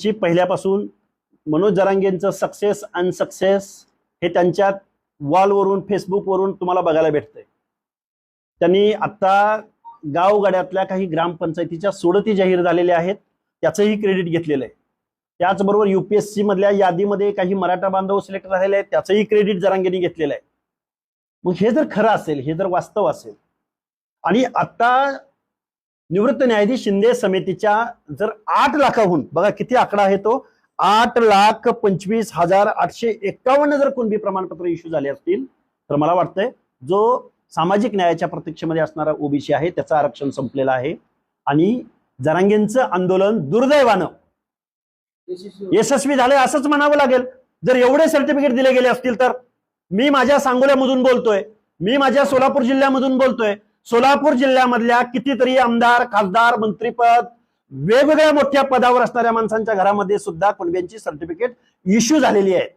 ची पहिल्यापासून Manoj जरांगेंचं success unsuccess हे त्यांच्या वॉलवरून फेसबुकवरून तुम्हाला बघायला भेटतंय. त्यांनी आत्ता गावगाड्यातल्या काही ग्रामपंचायतीच्या सोडती जाहीर झालेल्या आहेत त्याचंही क्रेडिट घेतलेलं आहे. त्याचबरोबर युपीएससी मधल्या यादीमध्ये काही मराठा बांधव सिलेक्ट झालेले आहेत त्याचंही क्रेडिट जरांगेंनी घेतलेलं आहे. मग हे जर खरं असेल हे जर वास्तव असेल आणि आता निवृत्त न्यायाधीश शिंदे समितीच्या जर आठ लाखाहून बघा किती आकडा आहे तो आठ लाख पंचवीस हजार आठशे एक्कावन्न जर कुणबी प्रमाणपत्र इश्यू झाले असतील तर मला वाटतंय जो सामाजिक न्यायाच्या प्रतीक्षेमध्ये असणारा ओबीसी आहे त्याचं आरक्षण संपलेलं आहे. आणि जरांगेंचं आंदोलन दुर्दैवानं यशस्वी झालंय असंच म्हणावं लागेल. जर एवढे सर्टिफिकेट दिले गेले असतील तर मी माझ्या सांगोल्यामधून बोलतोय मी माझ्या सोलापूर जिल्ह्यामधून बोलतोय सोलापूर जिल्ह्यामधल्या कितीतरी आमदार खासदार मंत्रीपद वेगवेगळ्या मोठ्या पदावर असणाऱ्या माणसांच्या घरामध्ये सुद्धा कुणब्यांची सर्टिफिकेट इश्यू झालेली आहेत